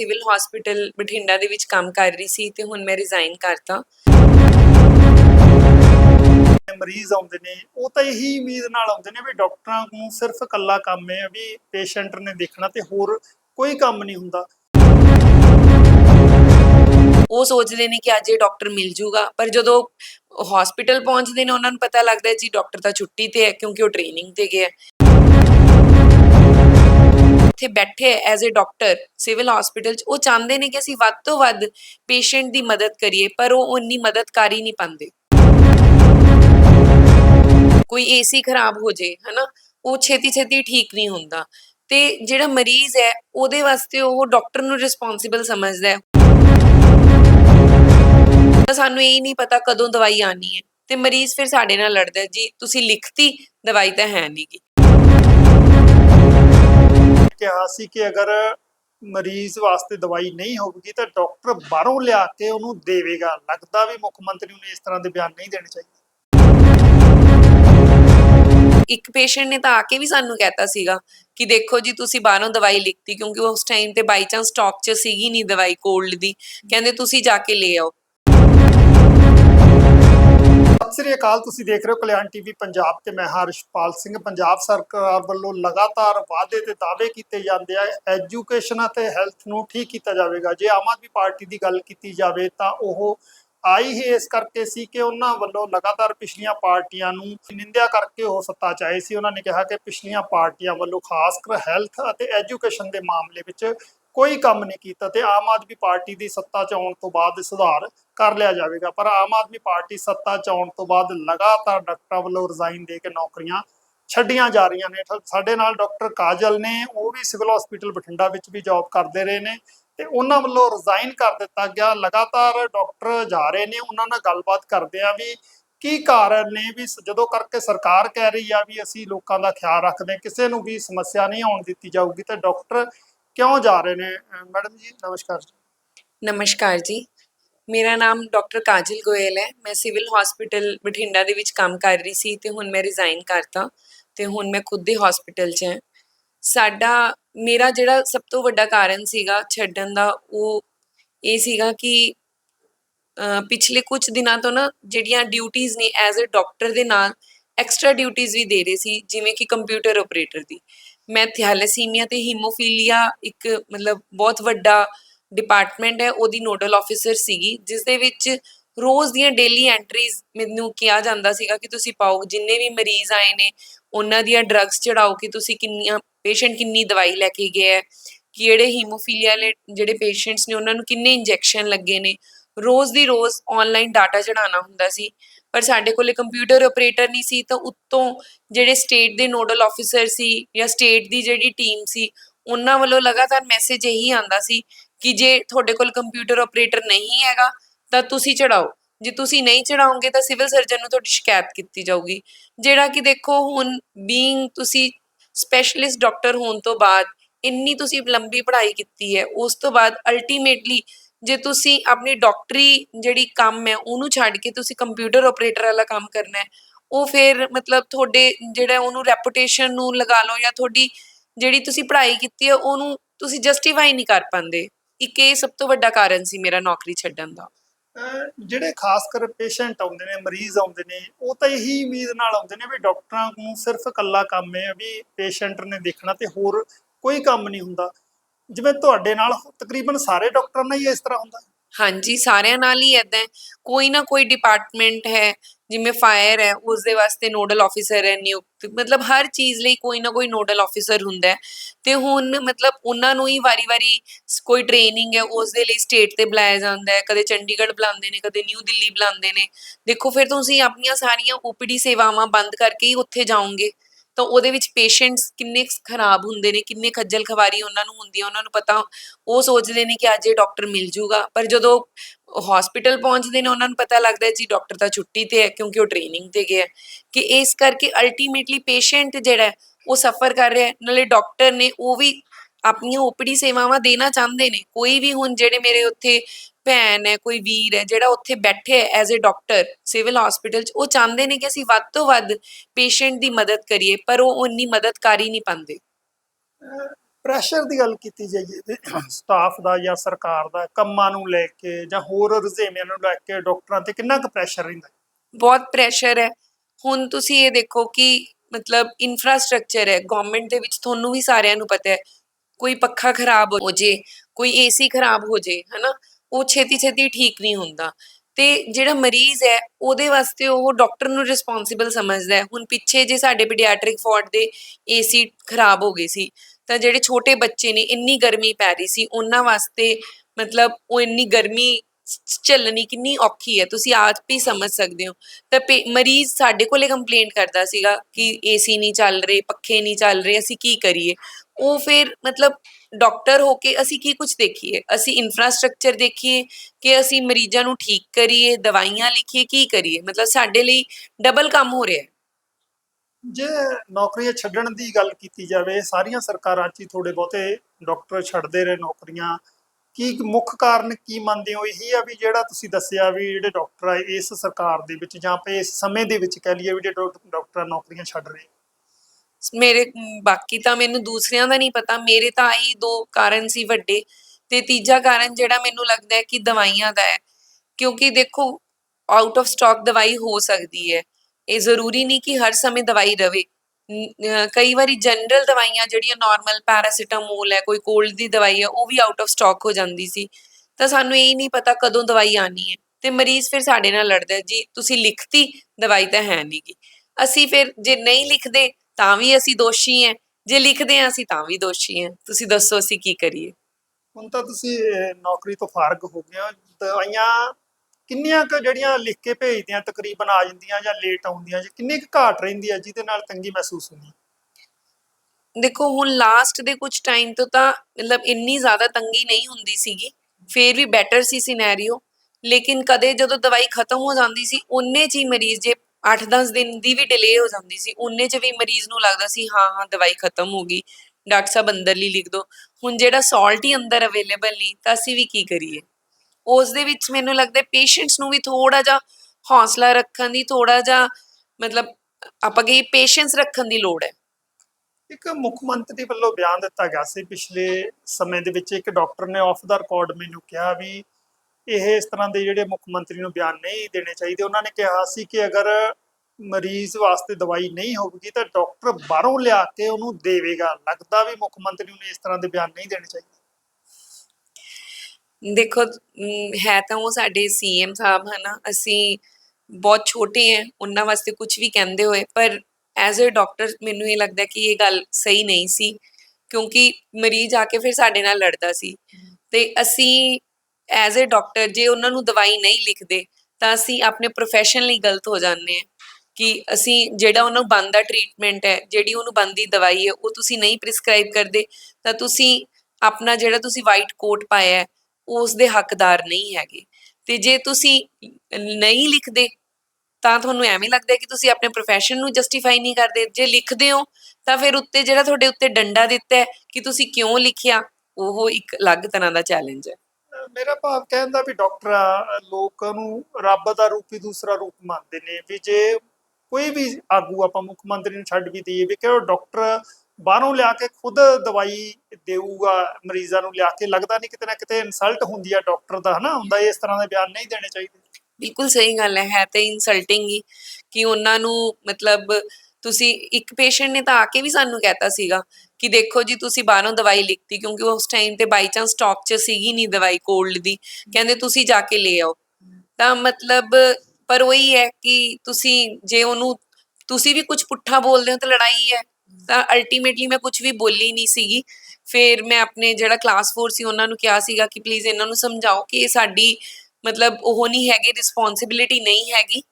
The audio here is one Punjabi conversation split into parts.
ਸਿਵਲ ਹਸਪੀਟਲ ਬਠਿੰਡਾ ਦੇ ਵਿੱਚ ਕੰਮ ਕਰ ਰਹੀ ਸੀ ਤੇ ਹੁਣ ਮੈਂ ਰਿਜ਼ਾਈਨ ਕਰਤਾ ਮਰੀਜ਼ ਆਉਂਦੇ ਨੇ ਉਹ ਤਾਂ ਇਹੀ ਉਮੀਦ ਨਾਲ ਆਉਂਦੇ ਨੇ ਵੀ ਡਾਕਟਰਾਂ ਨੂੰ ਸਿਰਫ ਇਕੱਲਾ ਕੰਮ ਹੈ ਵੀ ਪੇਸ਼ੈਂਟ ਨੇ ਦੇਖਣਾ ਤੇ ਹੋਰ ਕੋਈ ਕੰਮ ਨਹੀਂ ਹੁੰਦਾ ਉਹ ਸੋਚਦੇ ਨੇ ਕਿ ਅੱਜ ਇਹ ਡਾਕਟਰ ਮਿਲ ਜੂਗਾ ਪਰ ਜਦੋਂ ਹਸਪੀਟਲ ਪਹੁੰਚਦੇ ਨੇ ਉਹਨਾਂ ਨੂੰ ਪਤਾ ਲੱਗਦਾ ਹੈ ਜੀ ਡਾਕਟਰ ਤਾਂ ਛੁੱਟੀ ਤੇ ਹੈ ਕਿਉਂਕਿ ਉਹ ਟ੍ਰੇਨਿੰਗ ਤੇ ਗਿਆ ਹੈ। ਇੱਥੇ ਬੈਠੇ as a doctor civil hospital 'ਚ, ਉਹ ਚਾਹੁੰਦੇ ਨੇ ਕਿ ਅਸੀਂ ਵੱਧ ਤੋਂ ਵੱਧ ਪੇਸ਼ੈਂਟ ਦੀ ਮਦਦ ਕਰੀਏ, ਪਰ ਉਹ ਉਨੀ ਮਦਦ ਕਰ ਹੀ ਨਹੀਂ ਪਾਉਂਦੇ। ਕੋਈ ਏਸੀ ਖਰਾਬ ਹੋ ਜੇ, ਹਨਾ, ਉਹ ਛੇਤੀ ਛੇਤੀ ਠੀਕ ਨਹੀਂ ਹੁੰਦਾ। ਤੇ ਜਿਹੜਾ ਮਰੀਜ਼ ਹੈ, ਉਹਦੇ ਵਾਸਤੇ ਉਹ ਡਾਕਟਰ ਨੂੰ ਰਿਸਪੌਂਸਿਬਲ ਸਮਝਦਾ ਹੈ। ਤਾਂ ਸਾਨੂੰ ਇਹ ਨਹੀਂ ਪਤਾ ਕਦੋਂ ਦਵਾਈ ਆਣੀ ਹੈ। ਤੇ ਮਰੀਜ਼ ਫਿਰ ਸਾਡੇ ਨਾਲ ਲੜਦਾ ਜੀ, ਤੁਸੀਂ ਲਿਖਤੀ, ਦਵਾਈ ਤਾਂ ਹੈ ਨਹੀਂਗੀ ਕਿਹਾ ਸੀ ਕਿ ਅਗਰ ਮਰੀਜ਼ ਵਾਸਤੇ ਦਵਾਈ ਨਹੀਂ ਹੋਵੇਗੀ ਤਾਂ ਡਾਕਟਰ ਬਾਹਰੋਂ ਲਿਆ ਕੇ ਉਹਨੂੰ ਦੇਵੇਗਾ। ਲੱਗਦਾ ਵੀ ਮੁੱਖ ਮੰਤਰੀ ਨੂੰ ਇਸ ਤਰ੍ਹਾਂ ਦੇ ਬਿਆਨ ਨਹੀਂ ਦੇਣੇ ਚਾਹੀਦੇ। ਇੱਕ ਪੇਸ਼ੈਂਟ ਨੇ ਤਾਂ ਆ ਕੇ ਵੀ ਸਾਨੂੰ ਕਹਿਤਾ ਸੀਗਾ ਕਿ ਦੇਖੋ ਜੀ ਤੁਸੀਂ ਬਾਹਰੋਂ ਦਵਾਈ ਲਿਖਤੀ ਕਿਉਂਕਿ ਉਸ ਟਾਈਮ ਤੇ ਬਾਈ ਚਾਂਸ ਸਟਾਕ 'ਚ ਸੀਗੀ ਨਹੀਂ ਦਵਾਈ ਕੋਲਡ ਦੀ। ਕਹਿੰਦੇ ਤੁਸੀਂ ਜਾ ਕੇ ਲੈ ਆਓ। ਸਤਿ ਸ੍ਰੀ ਅਕਾਲ, ਤੁਸੀਂ ਦੇਖ ਰਹੇ ਹੋ ਕਲਿਆਣ ਟੀਵੀ ਪੰਜਾਬ ਤੇ ਮੈਂ ਹਰਸ਼ਪਾਲ ਸਿੰਘ। ਪੰਜਾਬ ਸਰਕਾਰ ਵੱਲੋਂ ਲਗਾਤਾਰ ਵਾਅਦੇ ਤੇ ਦਾਅਵੇ ਕੀਤੇ ਜਾਂਦੇ ਆ, ਐਜੂਕੇਸ਼ਨ ਅਤੇ ਹੈਲਥ ਨੂੰ ਠੀਕ ਕੀਤਾ ਜਾਵੇਗਾ। ਜੇ ਆਮ ਆਦਮੀ ਪਾਰਟੀ ਦੀ ਗੱਲ ਕੀਤੀ ਜਾਵੇ ਤਾਂ ਉਹ ਆਈ ਹੀ ਇਸ ਕਰਕੇ ਸੀ ਕਿ ਉਹਨਾਂ ਵੱਲੋਂ ਲਗਾਤਾਰ ਪਿਛਲੀਆਂ ਪਾਰਟੀਆਂ ਨੂੰ ਨਿੰਦਿਆ ਕਰਕੇ ਉਹ ਸੱਤਾ 'ਚ ਆਏ ਸੀ। ਉਹਨਾਂ ਨੇ ਕਿਹਾ ਕਿ ਪਿਛਲੀਆਂ ਪਾਰਟੀਆਂ ਵੱਲੋਂ ਖਾਸ ਕਰ ਹੈਲਥ ਅਤੇ ਐਜੂਕੇਸ਼ਨ ਦੇ ਮਾਮਲੇ ਵਿੱਚ ਕੋਈ ਕੰਮ ਨਹੀਂ ਕੀਤਾ ਤੇ ਆਮ ਆਦਮੀ ਪਾਰਟੀ ਦੀ ਸੱਤਾ 'ਚ ਆਉਣ ਤੋਂ ਬਾਅਦ ਸੁਧਾਰ ਕਰ ਲਿਆ ਜਾਵੇਗਾ। ਪਰ ਆਮ ਆਦਮੀ ਪਾਰਟੀ ਸੱਤਾ 'ਚ ਆਉਣ ਤੋਂ ਬਾਅਦ ਲਗਾਤਾਰ ਡਾਕਟਰਾਂ ਵੱਲੋਂ ਰਿਜ਼ਾਈਨ ਦੇ ਕੇ ਨੌਕਰੀਆਂ ਛੱਡੀਆਂ ਜਾ ਰਹੀਆਂ ਨੇ। ਸਾਡੇ ਨਾਲ ਡਾਕਟਰ ਕਾਜਲ ਨੇ ਉਹ ਵੀ ਸਿਵਲ ਹਸਪੀਟਲ ਬਠਿੰਡਾ ਵਿੱਚ ਵੀ ਜੌਬ ਕਰਦੇ ਰਹੇ ਨੇ ਤੇ ਉਹਨਾਂ ਵੱਲੋਂ ਰਿਜ਼ਾਈਨ ਕਰ ਦਿੱਤਾ ਗਿਆ। ਲਗਾਤਾਰ ਡਾਕਟਰ ਜਾ ਰਹੇ ਨੇ ਉਹਨਾਂ ਨਾਲ ਗੱਲਬਾਤ ਕਰਦੇ ਆ ਵੀ ਕੀ ਕਾਰਨ ਨੇ ਵੀ ਜਦੋਂ ਕਰਕੇ ਸਰਕਾਰ ਕਹਿ ਰਹੀ ਆ ਵੀ ਅਸੀਂ ਲੋਕਾਂ ਦਾ ਖਿਆਲ ਰੱਖਦੇ ਹਾਂ, ਕਿਸੇ ਨੂੰ ਵੀ ਸਮੱਸਿਆ ਨਹੀਂ ਆਉਣ ਦਿੱਤੀ ਜਾਊਗੀ ਤੇ ਡਾਕਟਰ ਕਿਉਂ ਜਾ ਰਹੇ ਨੇ? ਮੈਡਮ ਜੀ, ਨਮਸਕਾਰ ਨਮਸਕਾਰ ਜੀ। ਮੇਰਾ ਨਾਮ ਡਾਕਟਰ ਕਾਜਲ ਗੋਇਲ ਹੈ। ਮੈਂ ਸਿਵਲ ਹਸਪੀਟਲ ਬਠਿੰਡਾ ਦੇ ਵਿੱਚ ਕੰਮ ਕਰ ਰਹੀ ਸੀ ਤੇ ਹੁਣ ਮੈਂ ਰਿਜ਼ਾਈਨ ਕਰਤਾ ਤੇ ਹੁਣ ਮੈਂ ਖੁਦ ਦੇ ਹਸਪੀਟਲ 'ਚ ਹਾਂ। ਸਾਡਾ, ਮੇਰਾ ਜਿਹੜਾ ਸਭ ਤੋਂ ਵੱਡਾ ਕਾਰਨ ਸੀਗਾ ਛੱਡਣ ਦਾ, ਉਹ ਇਹ ਸੀਗਾ ਕਿ ਪਿਛਲੇ ਕੁਝ ਦਿਨਾਂ ਤੋਂ ਨਾ ਜਿਹੜੀਆਂ ਡਿਊਟੀਆਂ ਨੇ ਐਜ਼ ਅ ਡਾਕਟਰ ਦੇ ਨਾਲ ਐਕਸਟਰਾ ਡਿਊਟੀਆਂ ਵੀ ਦੇ ਰਹੇ ਸੀ, ਜਿਵੇਂ ਕਿ ਕੰਪਿਊਟਰ ਆਪਰੇਟਰ ਦੀ। ਮੈਂ ਥੈਲੇਸੀਮੀਆ ਤੇ ਹੀਮੋਫੀਲੀਆ ਇੱਕ ਮਤਲਬ ਬਹੁਤ ਵੱਡਾ ਡਿਪਾਰਟਮੈਂਟ ਹੈ, ਉਹਦੀ ਨੋਡਲ ਆਫੀਸਰ ਸੀਗੀ ਜਿਸ ਦੇ ਵਿੱਚ ਰੋਜ਼ ਦੀਆਂ ਡੇਲੀ ਐਂਟਰੀਜ਼ ਮੈਨੂੰ ਕਿਹਾ ਜਾਂਦਾ ਸੀਗਾ ਕਿ ਤੁਸੀਂ ਪਾਓ, ਜਿੰਨੇ ਵੀ ਮਰੀਜ਼ ਆਏ ਨੇ, ਉਹਨਾਂ ਦੀਆਂ ਡਰੱਗਸ ਚੜਾਓ ਕਿ ਤੁਸੀਂ ਕਿੰਨੀਆਂ ਪੇਸ਼ੈਂਟ ਕਿੰਨੀ ਦਵਾਈ ਲੈ ਕੇ ਗਏ ਹੈ, ਕਿਹੜੇ ਹੀਮੋਫੀਲੀਆ ਵਾਲੇ ਜਿਹੜੇ ਪੇਸ਼ੈਂਟਸ ਨੇ, ਉਹਨਾਂ ਨੂੰ ਕਿੰਨੇ ਇੰਜੈਕਸ਼ਨ ਲੱਗੇ ਨੇ, ਰੋਜ਼ ਦੀ ਰੋਜ਼ ਆਨਲਾਈਨ ਡਾਟਾ ਚੜਾਉਣਾ ਹੁੰਦਾ ਸੀ। ਪਰ ਸਾਡੇ ਕੋਲੇ ਕੰਪਿਊਟਰ ਆਪਰੇਟਰ ਨਹੀਂ ਸੀ ਤਾਂ ਉੱਤੋਂ ਜਿਹੜੇ ਸਟੇਟ ਦੇ ਨੋਡਲ ਆਫੀਸਰ ਸੀ ਜਾਂ ਸਟੇਟ ਦੀ ਜਿਹੜੀ ਟੀਮ ਸੀ, ਉਹਨਾਂ ਵੱਲੋਂ ਲਗਾਤਾਰ ਮੈਸੇਜ ਇਹੀ ਆਂਦਾ ਸੀ ਕਿ ਜੇ ਤੁਹਾਡੇ ਕੋਲ ਕੰਪਿਊਟਰ ਆਪਰੇਟਰ ਨਹੀਂ ਹੈਗਾ ਤਾਂ ਤੁਸੀਂ ਚੜਾਓ। ਜੇ ਤੁਸੀਂ ਨਹੀਂ ਚੜਾਓਗੇ ਤਾਂ ਸਿਵਲ ਸਰਜਨ ਨੂੰ ਤੁਹਾਡੀ ਸ਼ਿਕਾਇਤ ਕੀਤੀ ਜਾਊਗੀ। ਜਿਹੜਾ ਕਿ ਦੇਖੋ ਹੁਣ ਬੀਇੰਗ ਤੁਸੀਂ ਸਪੈਸ਼ਲਿਸਟ ਡਾਕਟਰ ਹੋਣ ਤੋਂ ਬਾਅਦ ਇੰਨੀ ਤੁਸੀਂ ਲੰਬੀ ਪੜ੍ਹਾਈ ਕੀਤੀ ਹੈ, ਉਸ ਤੋਂ ਬਾਅਦ ਅਲਟੀਮੇਟਲੀ ਜੇ ਤੁਸੀਂ ਆਪਣੀ ਡਾਕਟਰੀ ਜਿਹੜੀ ਕੰਮ ਹੈ ਉਹਨੂੰ ਛੱਡ ਕੇ ਤੁਸੀਂ ਕੰਪਿਊਟਰ ਆਪਰੇਟਰ ਵਾਲਾ ਕੰਮ ਕਰਨਾ ਹੈ, ਉਹ ਫਿਰ ਮਤਲਬ ਤੁਹਾਡੇ ਜਿਹੜਾ ਉਹਨੂੰ ਰੈਪੂਟੇਸ਼ਨ ਨੂੰ ਲਗਾ ਲਓ ਜਾਂ ਤੁਹਾਡੀ ਜਿਹੜੀ ਤੁਸੀਂ ਪੜ੍ਹਾਈ ਕੀਤੀ ਹੈ, ਉਹਨੂੰ ਤੁਸੀਂ ਜਸਟੀਫਾਈ ਨਹੀਂ ਕਰ ਪਾਉਂਦੇ। ਇੱਕ ਇਹ ਸਭ ਤੋਂ ਵੱਡਾ ਕਾਰਨ ਸੀ ਮੇਰਾ ਨੌਕਰੀ ਛੱਡਣ ਦਾ। ਜਿਹੜੇ ਖਾਸ ਕਰ ਪੇਸ਼ੈਂਟ ਆਉਂਦੇ ਨੇ, ਮਰੀਜ਼ ਆਉਂਦੇ ਨੇ, ਉਹ ਤਾਂ ਇਹੀ ਉਮੀਦ ਨਾਲ ਆਉਂਦੇ ਨੇ ਵੀ ਡਾਕਟਰਾਂ ਨੂੰ ਸਿਰਫ ਇਕੱਲਾ ਕੰਮ ਹੈ ਵੀ ਪੇਸ਼ੈਂਟ ਨੇ ਦੇਖਣਾ ਤੇ ਹੋਰ ਕੋਈ ਕੰਮ ਨਹੀਂ ਹੁੰਦਾ। ਜਿਵੇਂ ਤੁਹਾਡੇ ਨਾਲ ਤਕਰੀਬਨ ਸਾਰੇ ਡਾਕਟਰਾਂ ਨਾਲ ਹੀ ਇਸ ਤਰ੍ਹਾਂ ਹੁੰਦਾ? ਹਾਂਜੀ, ਸਾਰਿਆਂ ਨਾਲ ਹੀ ਐਦਾਂ ਕੋਈ ਨਾ ਕੋਈ ਡਿਪਾਰਟਮੈਂਟ ਹੈ, ਜਿਵੇਂ ਫਾਇਰ ਹੈ ਉਸ ਦੇ ਵਾਸਤੇ ਨੋਡਲ ਆਫੀਸਰ ਹੈ, ਨਿਯੁਕਤ, ਮਤਲਬ ਹਰ ਚੀਜ਼ ਲਈ ਕੋਈ ਨਾ ਕੋਈ ਨੋਡਲ ਆਫੀਸਰ ਹੁੰਦਾ ਹੈ। ਤੇ ਹੁਣ ਮਤਲਬ ਉਹਨਾਂ ਨੂੰ ਹੀ ਵਾਰੀ-ਵਾਰੀ ਕੋਈ ਟ੍ਰੇਨਿੰਗ ਹੈ ਉਸ ਦੇ ਲਈ ਸਟੇਟ ਤੇ ਬੁਲਾਇਆ ਜਾਂਦਾ ਹੈ। ਕਦੇ ਚੰਡੀਗੜ੍ਹ ਬੁਲਾਉਂਦੇ ਨੇ, ਕਦੇ ਨਿਊ ਦਿੱਲੀ ਬੁਲਾਉਂਦੇ ਨੇ। ਦੇਖੋ, ਫਿਰ ਤੁਸੀਂ ਆਪਣੀਆਂ ਸਾਰੀਆਂ ਓਪੀਡੀ ਸੇਵਾਵਾਂ ਬੰਦ ਕਰਕੇ ਹੀ ਉੱਥੇ ਜਾਓਗੇ। ਤਾਂ ਉਹਦੇ ਵਿੱਚ ਪੇਸ਼ੈਂਟਸ ਕਿੰਨੇ ਖਰਾਬ ਹੁੰਦੇ ਨੇ, ਕਿੰਨੇ ਖੱਜਲ ਖਵਾਰੀ ਉਹਨਾਂ ਨੂੰ ਹੁੰਦੀ ਹੈ ਉਹਨਾਂ ਨੂੰ ਪਤਾ ਉਹ ਸੋਚਦੇ ਨੇ ਕਿ ਅੱਜ ਇਹ ਡਾਕਟਰ ਮਿਲ ਜੂਗਾ, ਪਰ ਜਦੋਂ ਹਸਪੀਟਲ ਪਹੁੰਚਦੇ ਨੇ ਉਹਨਾਂ ਨੂੰ ਪਤਾ ਲੱਗਦਾ ਹੈ ਜੀ ਡਾਕਟਰ ਤਾਂ ਛੁੱਟੀ ਤੇ ਹੈ ਕਿਉਂਕਿ ਉਹ ਟ੍ਰੇਨਿੰਗ ਤੇ ਗਿਆ ਕਿ ਇਸ ਕਰਕੇ ਅਲਟੀਮੇਟਲੀ ਪੇਸ਼ੈਂਟ ਜਿਹੜਾ ਉਹ ਸਫਰ ਕਰ ਰਿਹਾ ਨਾਲੇ ਡਾਕਟਰ ਨੇ ਉਹ ਵੀ ਆਪਣੀਆਂ ਓਪੀਡੀ ਸੇਵਾਵਾਂ ਦੇਣਾ ਚਾਹੁੰਦੇ ਨੇ। ਕੋਈ ਵੀ ਹੁਣ ਜਿਹੜੇ ਮੇਰੇ ਉੱਥੇ ਭੈਣ ਹੈ ਕੋਈ ਵੀਰ ਹੈ ਜਿਹੜਾ ਉੱਥੇ ਬੈਠੇ as a doctor civil hospital 'ਚ ਉਹ ਚਾਹੁੰਦੇ ਨੇ ਕਿ ਅਸੀਂ ਵੱਧ ਤੋਂ ਵੱਧ ਪੇਸ਼ੈਂਟ ਦੀ ਮਦਦ ਕਰੀਏ ਪਰ ਉਹ ਉਨੀ ਮਦਦ ਕਰ ਹੀ ਨਹੀਂ ਪਾਉਂਦੇ। ਪ੍ਰੈਸ਼ਰ ਦੀ ਗੱਲ ਕੀਤੀ ਜਾਈਏ ਸਟਾਫ ਦਾ ਜਾਂ ਸਰਕਾਰ ਦਾ ਕੰਮਾਂ ਨੂੰ ਲੈ ਕੇ ਜਾਂ ਹੋਰ ਰੁਝੇਵਿਆਂ ਨੂੰ ਲੈ ਕੇ ਡਾਕਟਰਾਂ ਤੇ ਕਿੰਨਾ ਕੁ ਪ੍ਰੈਸ਼ਰ ਰਹਿੰਦਾ? ਬਹੁਤ ਪ੍ਰੈਸ਼ਰ ਹੈ। ਹੁਣ ਤੁਸੀਂ ਇਹ ਦੇਖੋ ਕਿ ਮਤਲਬ ਇਨਫਰਾਸਟ੍ਰਕਚਰ ਹੈ ਗਵਰਨਮੈਂਟ ਦੇ ਵਿੱਚ ਤੁਹਾਨੂੰ ਵੀ ਸਾਰਿਆਂ ਨੂੰ ਪਤਾ ਹੈ। ਕੋਈ ਪੱਖਾ ਖਰਾਬ ਹੋ ਜੇ, ਕੋਈ ਏਸੀ ਖਰਾਬ ਹੋ ਜੇ, ਹਨਾ, ਉਹ ਛੇਤੀ ਛੇਤੀ ਠੀਕ ਨਹੀਂ ਹੁੰਦਾ। ਤੇ ਜਿਹੜਾ ਮਰੀਜ਼ ਹੈ, ਉਹਦੇ ਵਾਸਤੇ ਉਹ ਡਾਕਟਰ ਨੂੰ ਰਿਸਪੌਂਸਿਬਲ ਸਮਝਦਾ ਹੈ। ਹੁਣ ਪਿੱਛੇ ਜੇ ਸਾਡੇ ਪੀਡੀਆਟ੍ਰਿਕ ਵਾਰਡ ਦੇ ਏਸੀ ਖਰਾਬ ਹੋ ਗਏ ਸੀ, ਤਾਂ ਜਿਹੜੇ ਛੋਟੇ ਬੱਚੇ ਨੇ, ਇੰਨੀ ਗਰਮੀ ਪੈ ਰਹੀ ਸੀ, ਉਹਨਾਂ ਵਾਸਤੇ ਮਤਲਬ ਉਹ ਇੰਨੀ ਗਰਮੀ ਝੱਲਣੀ ਕਿੰਨੀ ਔਖੀ ਹੈ। ਤੁਸੀਂ ਆਪ ਵੀ ਸਮਝ ਸਕਦੇ ਹੋ। ਤਾਂ ਪੇ- ਮਰੀਜ਼ ਸਾਡੇ ਕੋਲੇ ਕੰਪਲੇਂਟ ਕਰਦਾ ਸੀਗਾ ਕਿ ਏਸੀ ਨਹੀਂ ਚੱਲ ਰਹੇ, ਪੱਖੇ ਨਹੀਂ ਚੱਲ ਰਹੇ, ਅਸੀਂ ਕੀ ਕਰੀਏ? ਉਹ ਫਿਰ ਮਤਲਬ ਡਾਕਟਰ ਹੋ ਕੇ ਅਸੀਂ ਕੀ ਕੁਝ ਦੇਖੀਏ? ਅਸੀਂ ਇਨਫਰਾਸਟ੍ਰਕਚਰ ਦੇਖੀਏ ਕਿ ਅਸੀਂ ਮਰੀਜ਼ਾਂ ਨੂੰ ਠੀਕ ਕਰੀਏ, ਦਵਾਈਆਂ ਲਿਖੀਏ, ਕੀ ਕਰੀਏ? ਮਤਲਬ ਸਾਡੇ ਲਈ ਡਬਲ ਕੰਮ ਹੋ ਰਿਹਾ ਹੈ। ਜੇ ਨੌਕਰੀਆਂ ਛੱਡਣ ਦੀ ਗੱਲ ਕੀਤੀ ਜਾਵੇ, ਸਾਰੀਆਂ ਸਰਕਾਰਾਂ 'ਚ ਹੀ ਥੋੜੇ ਬਹੁਤੇ ਡਾਕਟਰ ਛੱਡਦੇ ਰਹੇ ਨੌਕਰੀਆਂ। ਕੀ ਮੁੱਖ ਕਾਰਨ ਕੀ ਮੰਨਦੇ ਹੋ? ਇਹੀ ਆ ਵੀ ਜਿਹੜਾ ਤੁਸੀਂ ਦੱਸਿਆ ਵੀ ਜਿਹੜੇ ਡਾਕਟਰ ਆ, ਇਸ ਸਰਕਾਰ ਦੇ ਵਿੱਚ ਜਾਂ ਆਪਾਂ ਇਸ ਸਮੇਂ ਦੇ ਵਿੱਚ ਕਹਿ ਲਈਏ ਵੀ ਜਿਹੜੇ ਡਾਕਟਰ ਨੌਕਰੀਆਂ ਛੱਡ ਰਹੇ। ਮੇਰੇ ਬਾਕੀ ਤਾਂ ਮੈਨੂੰ ਦੂਸਰਿਆਂ ਦਾ ਨਹੀਂ ਪਤਾ, ਮੇਰੇ ਤਾਂ ਆਹੀ ਦੋ ਕਾਰਨ ਸੀ ਵੱਡੇ ਤੇ ਤੀਜਾ ਕਾਰਨ ਜਿਹੜਾ ਮੈਨੂੰ ਲੱਗਦਾ ਹੈ ਕਿ ਦਵਾਈਆਂ ਦਾ ਹੈ, ਕਿਉਂਕਿ ਦੇਖੋ ਆਊਟ ਆਫ ਸਟਾਕ ਦਵਾਈ ਹੋ ਸਕਦੀ ਹੈ। ਇਹ ਜ਼ਰੂਰੀ ਨਹੀਂ ਕਿ ਹਰ ਸਮੇਂ ਦਵਾਈ ਰਵੇ। ਕਈ ਵਾਰੀ ਜਨਰਲ ਦਵਾਈਆਂ ਜਿਹੜੀਆਂ ਨਾਰਮਲ ਪੈਰਾਸੀਟਾਮੋਲ ਹੈ, ਕੋਈ ਕੋਲਡ ਦੀ ਦਵਾਈ ਹੈ, ਉਹ ਵੀ ਆਊਟ ਆਫ ਸਟਾਕ ਹੋ ਜਾਂਦੀ ਸੀ। ਤਾਂ ਸਾਨੂੰ ਇਹ ਨਹੀਂ ਪਤਾ ਕਦੋਂ ਦਵਾਈ ਆਣੀ ਹੈ ਤੇ ਮਰੀਜ਼ ਫਿਰ ਸਾਡੇ ਨਾਲ ਲੜਦਾ ਜੀ ਤੁਸੀਂ ਲਿਖਤੀ ਦਵਾਈ ਤਾਂ ਹੈ ਨਹੀਂਗੀ ਅਸੀਂ ਫਿਰ ਜੇ ਨਹੀਂ ਲਿਖਦੇ ਤਾਂ ਵੀ ਅਸੀਂ ਦੋਸ਼ੀ ਹਾਂ ਜੇ ਲਿਖਦੇ ਹਾਂ ਅਸੀਂ ਤਾਂ ਵੀ ਦੋਸ਼ੀ ਹਾਂ ਤੁਸੀਂ ਦੱਸੋ ਅਸੀਂ ਕੀ ਕਰੀਏ? ਹੁਣ ਤਾਂ ਤੁਸੀਂ ਨੌਕਰੀ ਤੋਂ ਫਾਰਗ ਹੋ ਗਏ ਹੋ ਦਵਾਈਆਂ ਕਿੰਨੀਆਂ ਕੁ ਜਿਹੜੀਆਂ ਲਿਖ ਕੇ ਭੇਜਦੇ ਆ ਤਕਰੀਬਨ ਆ ਜਾਂਦੀਆਂ ਜਾਂ ਲੇਟ ਆਉਂਦੀਆਂ ਜਾਂ ਕਿੰਨੀ ਕੁ ਘਾਟ ਰਹਿੰਦੀ ਹੈ ਜਿਹਦੇ ਨਾਲ ਤੰਗੀ ਮਹਿਸੂਸ ਹੁੰਦੀ? ਦੇਖੋ ਹੁਣ ਲਾਸਟ ਦੇ ਕੁਝ ਟਾਈਮ ਤੋਂ ਤਾਂ ਮਤਲਬ ਇੰਨੀ ਜ਼ਿਆਦਾ ਤੰਗੀ ਨਹੀਂ ਹੁੰਦੀ ਸੀਗੀ। ਫੇਰ ਵੀ ਬੈਟਰ ਸੀ ਸਿਨੈਰੀਓ ਲੇਕਿਨ ਕਦੇ ਜਦੋਂ ਦਵਾਈ ਖਤਮ ਹੋ ਜਾਂਦੀ ਸੀ ਉਹਨੇ ਚ ਹੀ ਮਰੀਜ਼ ਜੇ 8-10 ਦਿਨ ਦੀ ਵੀ ਡਿਲੇ ਹੋ ਜਾਂਦੀ ਸੀ। ਉਹਨੇ ਚ ਵੀ ਮਰੀਜ਼ ਨੂੰ ਲੱਗਦਾ ਸੀ, ਹਾਂ ਹਾਂ, ਦਵਾਈ ਖਤਮ ਹੋ ਗਈ, ਡਾਕਟਰ ਸਾਹਿਬ ਅੰਦਰਲੀ ਲਿਖ ਦਿਓ ਹੁਣ ਜਿਹੜਾ ਸਾਲਟ ਹੀ ਅੰਦਰ ਅਵੇਲੇਬਲ ਨਹੀਂ ਤਾਂ ਅਸੀਂ ਵੀ ਕੀ ਕਰੀਏ? ਉਸ ਦੇ ਵਿੱਚ ਮੈਨੂੰ ਲੱਗਦਾ ਪੇਸ਼ੈਂਟਸ ਨੂੰ ਵੀ ਥੋੜਾ ਜਿਹਾ ਹੌਸਲਾ ਰੱਖਣ ਦੀ ਥੋੜਾ ਜਿਹਾ ਮਤਲਬ ਆਪਾਂ ਕਹੀਏ ਪੇਸ਼ੈਂਸ ਰੱਖਣ ਦੀ ਲੋੜ ਹੈ। ਇੱਕ ਮੁੱਖ ਮੰਤਰੀ ਵੱਲੋਂ ਬਿਆਨ ਦਿੱਤਾ ਗਿਆ ਸੀ, ਪਿਛਲੇ ਸਮੇਂ ਦੇ ਵਿੱਚ ਇੱਕ ਡਾਕਟਰ ਨੇ ਆਫ ਦਾ ਰਿਕਾਰਡ ਮੈਨੂੰ ਕਿਹਾ ਵੀ ਇਹ ਇਸ ਤਰ੍ਹਾਂ ਦੇ ਜਿਹੜੇ ਮੁੱਖ ਮੰਤਰੀ ਨੂੰ ਬਿਆਨ ਨਹੀਂ ਦੇਣੇ ਚਾਹੀਦੇ। ਉਹਨਾਂ ਨੇ ਕਿਹਾ ਸੀ ਕਿ ਅਗਰ ਮਰੀਜ਼ ਵਾਸਤੇ ਦਵਾਈ ਨਹੀਂ ਹੋਵੇਗੀ ਤਾਂ ਡਾਕਟਰ ਬਾਹਰੋਂ ਲਿਆ ਕੇ ਉਹਨੂੰ ਦੇਵੇਗਾ। ਲੱਗਦਾ ਵੀ ਮੁੱਖ ਮੰਤਰੀ ਨੂੰ ਇਸ ਤਰ੍ਹਾਂ ਦੇ ਬਿਆਨ ਨਹੀਂ ਦੇਣੇ ਚਾਹੀਦੇ। ਦੇਖੋ ਹੈ ਤਾਂ ਉਹ ਸਾਡੇ ਸੀਐਮ ਸਾਹਿਬ, ਹਨਾ? ਅਸੀਂ ਬਹੁਤ ਛੋਟੇ ਹੈ, ਉਹਨਾਂ ਵਾਸਤੇ ਕੁਝ ਵੀ ਕਹਿੰਦੇ ਹੋਏ, ਪਰ ਐਜ਼ ਅ ਡਾਕਟਰ ਮੈਨੂੰ ਇਹ ਲੱਗਦਾ ਕਿ ਇਹ ਗੱਲ ਸਹੀ ਨਹੀਂ ਸੀ, ਕਿਉਂਕਿ ਮਰੀਜ਼ ਆ ਕੇ ਫਿਰ ਸਾਡੇ ਨਾਲ ਲੜਦਾ ਸੀ। ਤੇ ਅਸੀਂ ਐਜ਼ ਅ ਡਾਕਟਰ ਜੇ ਉਹਨਾਂ ਨੂੰ ਦਵਾਈ ਨਹੀਂ ਲਿਖਦੇ, ਤਾਂ ਅਸੀਂ ਆਪਣੇ ਪ੍ਰੋਫੈਸ਼ਨ ਲਈ ਗਲਤ ਹੋ ਜਾਂਦੇ ਹਾਂ ਕਿ ਅਸੀਂ ਜਿਹੜਾ ਉਹਨੂੰ ਬੰਦਾ ਟ੍ਰੀਟਮੈਂਟ ਹੈ, ਜਿਹੜੀ ਉਹਨੂੰ ਬੰਦੀ ਦਵਾਈ ਹੈ, ਉਹ ਤੁਸੀਂ ਨਹੀਂ ਪ੍ਰਿਸਕ੍ਰਾਈਬ ਕਰਦੇ, ਤਾਂ ਤੁਸੀਂ ਆਪਣਾ ਜਿਹੜਾ ਤੁਸੀਂ ਵਾਈਟ ਕੋਟ ਪਾਇਆ ਹੈ, ਉਸ ਦੇ ਹੱਕਦਾਰ ਨਹੀਂ ਹੈਗੇ। ਤੇ ਜੇ ਤੁਸੀਂ ਨਹੀਂ ਲਿਖਦੇ, ਤਾਂ ਤੁਹਾਨੂੰ ਐਵੇਂ ਲੱਗਦਾ ਕਿ ਤੁਸੀਂ ਆਪਣੇ ਪ੍ਰੋਫੈਸ਼ਨ ਨੂੰ ਜਸਟੀਫਾਈ ਨਹੀਂ ਕਰਦੇ। ਜੇ ਲਿਖਦੇ ਹੋ, ਤਾਂ ਫਿਰ ਉੱਤੇ ਜਿਹੜਾ ਤੁਹਾਡੇ ਉੱਤੇ ਡੰਡਾ ਦਿੱਤਾ ਹੈ ਕਿ ਤੁਸੀਂ ਕਿਉਂ ਲਿਖਿਆ, ਉਹ ਇੱਕ ਅਲੱਗ ਤਰ੍ਹਾਂ ਦਾ ਚੈਲੰਜ ਹੈ। ਮੇਰਾ ਭਾਵ ਕਹਿਣ ਦਾ ਵੀ ਡਾਕਟਰ ਆ, ਲੋਕ ਨੂੰ ਰੱਬ ਦਾ ਰੂਪ ਹੀ ਦੂਸਰਾ ਰੂਪ ਮੰਨਦੇ ਨੇ ਵੀ ਜੇ ਕੋਈ ਵੀ ਆਗੂ ਆਪਾਂ ਮੁੱਖ ਮੰਤਰੀ ਨੂੰ ਛੱਡ ਵੀ ਦਈਏ ਵੀ ਕਿ ਉਹ ਡਾਕਟਰ ਬਾਹਰੋਂ ਲਿਆ ਕੇ ਖੁਦ ਦਵਾਈ ਦੇਊਗਾ ਮਰੀਜ਼ਾਂ ਨੂੰ ਲਿਆ ਕੇ ਲੱਗਦਾ ਨਹੀਂ ਕਿਤੇ ਨਾ ਕਿਤੇ ਇਨਸਲਟ ਹੁੰਦੀ ਆ ਡਾਕਟਰ ਦਾ ਹਨਾ? ਹੁੰਦਾ ਇਸ ਤਰ੍ਹਾਂ ਦੇ ਬਿਆਨ ਨਹੀਂ ਦੇਣੇ ਚਾਹੀਦੇ। ਬਿਲਕੁਲ ਸਹੀ ਗੱਲ ਹੈ ਹੈ ਤੇ ਇਨਸਲਟਿੰਗ ਹੀ ਕਿ ਉਹਨਾਂ ਨੂੰ ਮਤਲਬ ਤੁਸੀਂ ਇੱਕ ਪੇਸ਼ੈਂਟ ਨੇ ਤਾਂ ਆ ਕੇ ਵੀ ਸਾਨੂੰ ਕਹਿਤਾ ਸੀਗਾ ਕਿ ਦੇਖੋ ਜੀ ਤੁਸੀਂ ਬਾਹਰੋਂ ਦਵਾਈ ਲਿਖਤੀ ਕਿਉਂਕਿ ਉਸ ਟਾਈਮ ਤੇ ਬਾਈ ਚਾਂਸ ਸਟਾਕ 'ਚ ਸੀਗੀ ਨਹੀਂ ਦਵਾਈ ਕੋਲਡ ਦੀ। ਕਹਿੰਦੇ ਤੁਸੀਂ ਜਾ ਕੇ ਲੈ ਆਓ। ਤਾਂ ਮਤਲਬ ਪਰ ਉਹੀ ਹੈ ਕਿ ਤੁਸੀਂ ਜੇ ਉਹਨੂੰ ਤੁਸੀਂ ਵੀ ਕੁਝ ਪੁੱਠਾ ਬੋਲਦੇ ਹੋ ਤਾਂ ਲੜਾਈ ਹੈ। ਤਾਂ ਅਲਟੀਮੇਟਲੀ ਮੈਂ ਕੁਝ ਵੀ ਬੋਲੀ ਨਹੀਂ ਸੀਗੀ। ਫਿਰ ਮੈਂ ਆਪਣੇ ਜਿਹੜਾ ਕਲਾਸ 4 ਸੀ ਉਹਨਾਂ ਨੂੰ ਕਿਹਾ ਸੀਗਾ ਕਿ ਪਲੀਜ਼ ਇਹਨਾਂ ਨੂੰ ਸਮਝਾਓ ਕਿ ਇਹ ਸਾਡੀ ਮਤਲਬ ਉਹ ਨਹੀਂ ਹੈਗੀ ਰਿਸਪੌਂਸਿਬਿਲਿਟੀ ਨਹੀਂ ਹੈਗੀ।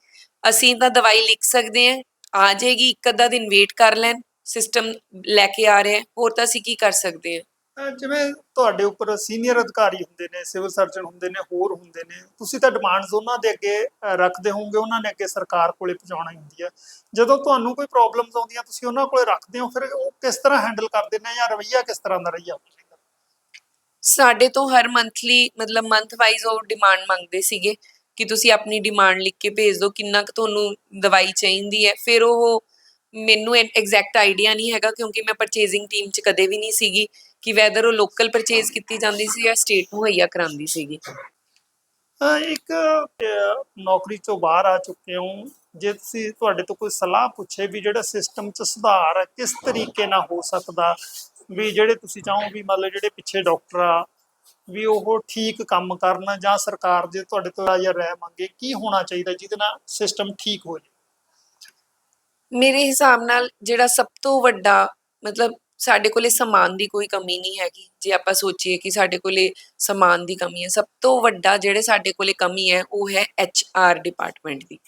ਅਸੀਂ ਤਾਂ ਦਵਾਈ ਲਿਖ ਸਕਦੇ ਹਾਂ, ਆ ਜਾਏਗੀ, ਇੱਕ ਅੱਧਾ ਦਿਨ ਵੇਟ ਕਰ ਲੈਣ। ਸਿਸਟਮ ਲੈ ਕੇ ਆ ਰਿਹਾ ਹੈ ਹੋਰ ਤਾਂ ਅਸੀਂ ਕੀ ਕਰ ਸਕਦੇ ਹਾਂ? ਅਹ ਜਿਵੇਂ ਤੁਹਾਡੇ ਉੱਪਰ ਸੀਨੀਅਰ ਅਧਿਕਾਰੀ ਹੁੰਦੇ ਨੇ ਸਿਵਲ ਸਰਜਨ ਹੁੰਦੇ ਨੇ ਹੋਰ ਹੁੰਦੇ ਨੇ ਤੁਸੀਂ ਤਾਂ ਡਿਮਾਂਡਸ ਉਹਨਾਂ ਦੇ ਅੱਗੇ ਅਹ, ਰੱਖਦੇ ਹੋਵੋਗੇ ਉਹਨਾਂ ਨੇ ਅੱਗੇ ਸਰਕਾਰ ਕੋਲੇ ਪਹੁੰਚਾਉਣਾ ਹੁੰਦੀ ਹੈ ਜਦੋਂ ਤੁਹਾਨੂੰ ਕੋਈ ਪ੍ਰੋਬਲਮਸ ਆਉਂਦੀਆਂ ਤੁਸੀਂ ਉਹਨਾਂ ਕੋਲੇ ਰੱਖਦੇ ਹੋ ਫਿਰ ਉਹ ਕਿਸ ਤਰ੍ਹਾਂ ਹੈਂਡਲ ਕਰਦੇ ਨੇ ਜਾਂ ਰਵੱਈਆ ਕਿਸ ਤਰ੍ਹਾਂ ਦਾ ਰਹੀਆ ਸਾਡੇ ਤੋਂ ਹਰ ਮੰਥਲੀ ਮਤਲਬ ਮੰਥ ਵਾਈਜ਼ ਉਹ ਡਿਮਾਂਡ ਮੰਗਦੇ ਸੀਗੇ ਕਿ ਤੁਸੀਂ ਆਪਣੀ ਡਿਮਾਂਡ ਲਿਖ ਕੇ ਭੇਜ ਦਿਓ ਕਿੰਨਾ ਕੁ ਤੁਹਾਨੂੰ ਦਵਾਈ ਚਾਹੀਦੀ ਹੈ। ਫਿਰ ਉਹ ਮੈਨੂੰ ਐਗਜ਼ੈਕਟ ਆਈਡੀਆ ਨਹੀਂ ਹੈਗਾ ਕਿਉਂਕਿ ਮੈਂ ਪਰਚੇਜ਼ਿੰਗ ਟੀਮ 'ਚ ਕਦੇ ਵੀ ਨਹੀਂ ਸੀਗੀ ਕਿ ਵੈਦਰ ਉਹ ਲੋਕਲ ਪਰਚੇਜ਼ ਕੀਤੀ ਜਾਂਦੀ ਸੀ ਜਾਂ ਸਟੇਟ ਮੁਹੱਈਆ ਕਰਾਉਂਦੀ ਸੀਗੀ। ਇੱਕ ਨੌਕਰੀ ਤੋਂ ਬਾਹਰ ਆ ਚੁੱਕੇ ਹੋ। ਜੇ ਤੁਸੀਂ ਤੁਹਾਡੇ ਤੋਂ ਕੋਈ ਸਲਾਹ ਪੁੱਛੇ ਵੀ ਜਿਹੜਾ ਸਿਸਟਮ 'ਚ ਸੁਧਾਰ ਹੈ, ਕਿਸ ਤਰੀਕੇ ਨਾਲ ਹੋ ਸਕਦਾ ਵੀ ਜਿਹੜੇ ਤੁਸੀਂ ਚਾਹੋ ਵੀ ਮਤਲਬ ਜਿਹੜੇ ਪਿੱਛੇ ਡਾਕਟਰ ਆ ਵੀ ਉਹ ਠੀਕ ਕੰਮ ਕਰਨ ਜਾਂ ਸਰਕਾਰ ਜੇ ਤੁਹਾਡੇ ਤੋਂ ਜਾਂ ਰਾਏ ਮੰਗੇ ਕੀ ਹੋਣਾ ਚਾਹੀਦਾ ਜਿਹਦੇ ਨਾਲ ਸਿਸਟਮ ਠੀਕ ਹੋ ਜਾਵੇ ਮੇਰੇ ਹਿਸਾਬ ਨਾਲ ਜਿਹੜਾ ਸਭ ਤੋਂ ਵੱਡਾ ਮਤਲਬ ਸਾਡੇ ਕੋਲੇ ਸਮਾਨ ਦੀ ਕੋਈ ਕਮੀ ਨਹੀਂ ਹੈਗੀ, ਜੇ ਆਪਾਂ ਸੋਚੀਏ ਕਿ ਸਾਡੇ ਕੋਲੇ ਸਮਾਨ ਦੀ ਕਮੀ ਹੈ, ਸਭ ਤੋਂ ਵੱਡਾ ਜਿਹੜੇ ਸਾਡੇ ਕੋਲੇ ਕਮੀ ਹੈ, ਉਹ ਹੈ ਐਚ ਆਰ ਡਿਪਾਰਟਮੈਂਟ ਦੀ।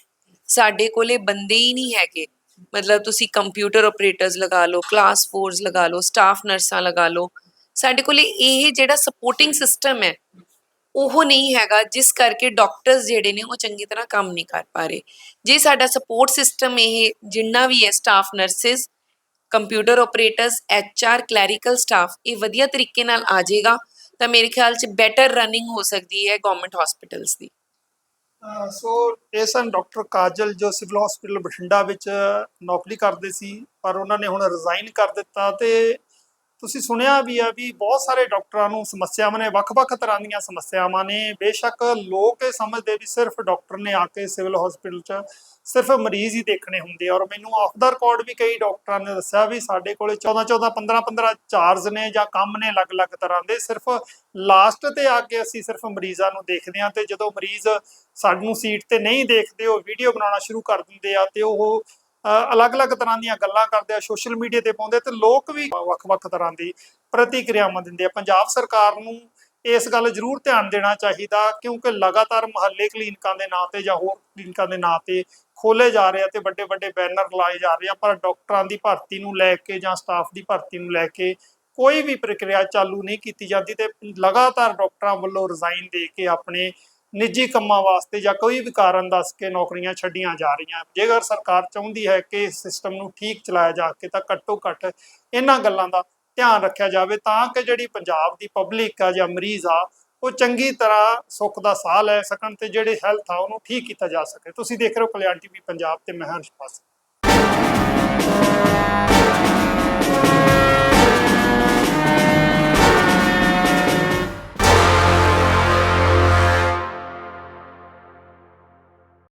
ਸਾਡੇ ਕੋਲੇ ਬੰਦੇ ਹੀ ਨਹੀਂ ਹੈਗੇ। ਮਤਲਬ ਤੁਸੀਂ ਕੰਪਿਊਟਰ ਆਪਰੇਟਰਸ ਲਗਾ ਲਓ ਕਲਾਸ 4s ਲਗਾ ਲਓ ਸਟਾਫ ਨਰਸਾਂ ਲਗਾ ਲਓ, ਸਾਡੇ ਕੋਲੇ ਇਹ ਜਿਹੜਾ ਸਪੋਰਟਿੰਗ ਸਿਸਟਮ ਹੈ ਉਹ ਨਹੀਂ ਹੈਗਾ, ਜਿਸ ਕਰਕੇ ਡਾਕਟਰਸ ਜਿਹੜੇ ਨੇ ਉਹ ਚੰਗੀ ਤਰ੍ਹਾਂ ਕੰਮ ਨਹੀਂ ਕਰ ਪਾ ਰਹੇ। ਜੇ ਸਾਡਾ ਸਪੋਰਟ ਸਿਸਟਮ ਇਹ ਜਿੰਨਾ ਵੀ ਹੈ staff nurses computer operators HR clerical staff ਇਹ ਵਧੀਆ ਤਰੀਕੇ ਨਾਲ ਆ ਜਾਏਗਾ, ਤਾਂ ਮੇਰੇ ਖਿਆਲ 'ਚ ਬੈਟਰ ਰਨਿੰਗ ਹੋ ਸਕਦੀ ਹੈ ਗਵਰਨਮੈਂਟ ਹਸਪੀਟਲਸ ਦੀ। ਸੋ, ਇਹ ਸਨ ਡਾਕਟਰ ਕਾਜਲ ਜੋ ਸਿਵਲ ਹਸਪੀਟਲ ਬਠਿੰਡਾ ਵਿੱਚ ਨੌਕਰੀ ਕਰਦੇ ਸੀ, ਪਰ ਉਹਨਾਂ ਨੇ ਹੁਣ ਰਿਜ਼ਾਈਨ ਕਰ ਦਿੱਤਾ ਤੇ ਤੁਸੀਂ ਸੁਣਿਆ ਵੀ ਆ ਵੀ ਬਹੁਤ ਸਾਰੇ ਡਾਕਟਰਾਂ ਨੂੰ ਸਮੱਸਿਆਵਾਂ ਨੇ, ਵੱਖ-ਵੱਖ ਤਰ੍ਹਾਂ ਦੀਆਂ ਸਮੱਸਿਆਵਾਂ ਨੇ। ਬੇਸ਼ੱਕ ਲੋਕ ਇਹ ਸਮਝਦੇ ਵੀ ਸਿਰਫ ਡਾਕਟਰ ਨੇ ਆ ਕੇ ਸਿਵਲ ਹਸਪੀਟਲ 'ਚ ਸਿਰਫ ਮਰੀਜ਼ ਹੀ ਦੇਖਣੇ ਹੁੰਦੇ ਆ। ਔਰ ਮੈਨੂੰ ਆਫ ਦਾ ਰਿਕਾਰਡ ਵੀ ਕਈ ਡਾਕਟਰਾਂ ਨੇ ਦੱਸਿਆ ਵੀ ਸਾਡੇ ਕੋਲੇ 14 14 15 15 ਚਾਰਜ ਨੇ ਜਾਂ ਕੰਮ ਨੇ ਅਲੱਗ-ਅਲੱਗ ਤਰ੍ਹਾਂ ਦੇ। ਸਿਰਫ ਲਾਸਟ ਤੇ ਆ ਕੇ ਅਸੀਂ ਸਿਰਫ ਮਰੀਜ਼ਾਂ ਨੂੰ ਦੇਖਦੇ ਹਾਂ ਤੇ ਜਦੋਂ ਮਰੀਜ਼ ਸਾਨੂੰ ਸੀਟ ਤੇ ਨਹੀਂ ਦੇਖਦੇ, ਉਹ ਵੀਡੀਓ ਬਣਾਉਣਾ ਸ਼ੁਰੂ ਕਰ ਦਿੰਦੇ ਆ ਤੇ ਉਹ ਅਲੱਗ-ਅਲੱਗ ਤਰ੍ਹਾਂ ਦੀਆਂ ਗੱਲਾਂ ਕਰਦੇ ਆ ਸੋਸ਼ਲ ਮੀਡੀਆ ਤੇ ਪਾਉਂਦੇ ਤੇ ਲੋਕ ਵੀ ਵੱਖ-ਵੱਖ ਤਰ੍ਹਾਂ ਦੀ ਪ੍ਰਤੀਕਿਰਿਆਵਾਂ ਦਿੰਦੇ ਆ। ਪੰਜਾਬ ਸਰਕਾਰ ਨੂੰ ਇਸ ਗੱਲ ਜ਼ਰੂਰ ਧਿਆਨ ਦੇਣਾ ਚਾਹੀਦਾ ਕਿਉਂਕਿ ਲਗਾਤਾਰ ਮਹੱਲੇ ਕਲੀਨਿਕਾਂ ਦੇ ਨਾਂ ਤੇ ਜਾਂ ਹੋਰ ਕਲੀਨਿਕਾਂ ਦੇ ਨਾਂ ਤੇ ਖੋਲੇ ਜਾ ਰਹੇ ਆ ਤੇ ਵੱਡੇ ਵੱਡੇ ਬੈਨਰ ਲਾਏ ਜਾ ਰਹੇ ਆ, ਪਰ ਡਾਕਟਰਾਂ ਦੀ ਭਰਤੀ ਨੂੰ ਲੈ ਕੇ ਜਾਂ ਸਟਾਫ ਦੀ ਭਰਤੀ ਨੂੰ ਲੈ ਕੇ ਕੋਈ ਵੀ ਪ੍ਰਕਿਰਿਆ ਚਾਲੂ ਨਹੀਂ ਕੀਤੀ ਜਾਂਦੀ ਤੇ ਲਗਾਤਾਰ ਡਾਕਟਰਾਂ ਵੱਲੋਂ ਰਿਜ਼ਾਈਨ ਦੇ ਕੇ ਆਪਣੇ ਨਿੱਜੀ ਕੰਮਾਂ ਵਾਸਤੇ ਜਾਂ ਕੋਈ ਵੀ ਕਾਰਨ ਦੱਸ ਕੇ ਨੌਕਰੀਆਂ ਛੱਡੀਆਂ ਜਾ ਰਹੀਆਂ। ਜੇਕਰ ਸਰਕਾਰ ਚਾਹੁੰਦੀ ਹੈ ਕਿ ਇਸ ਸਿਸਟਮ ਨੂੰ ਠੀਕ ਚਲਾਇਆ ਜਾ ਕੇ ਤਾਂ ਘੱਟੋ ਘੱਟ ਇਹਨਾਂ ਗੱਲਾਂ ਦਾ ਧਿਆਨ ਰੱਖਿਆ ਜਾਵੇ ਤਾਂ ਕਿ ਜਿਹੜੀ ਪੰਜਾਬ ਦੀ ਪਬਲਿਕ ਆ ਜਾਂ ਮਰੀਜ਼ ਆ, ਉਹ ਚੰਗੀ ਤਰ੍ਹਾਂ ਸੁੱਖ ਦਾ ਸਾਹ ਲੈ ਸਕਣ ਤੇ ਜਿਹੜੇ ਹੈਲਥ ਆ ਉਹਨੂੰ ਠੀਕ ਕੀਤਾ ਜਾ ਸਕੇ। ਤੁਸੀਂ ਦੇਖ ਰਹੇ ਹੋ ਕਲਿਆਣ ਟੀਵੀ ਪੰਜਾਬ ਤੇ ਮੈਂ ਹਰਸ਼ ਪਾਸ।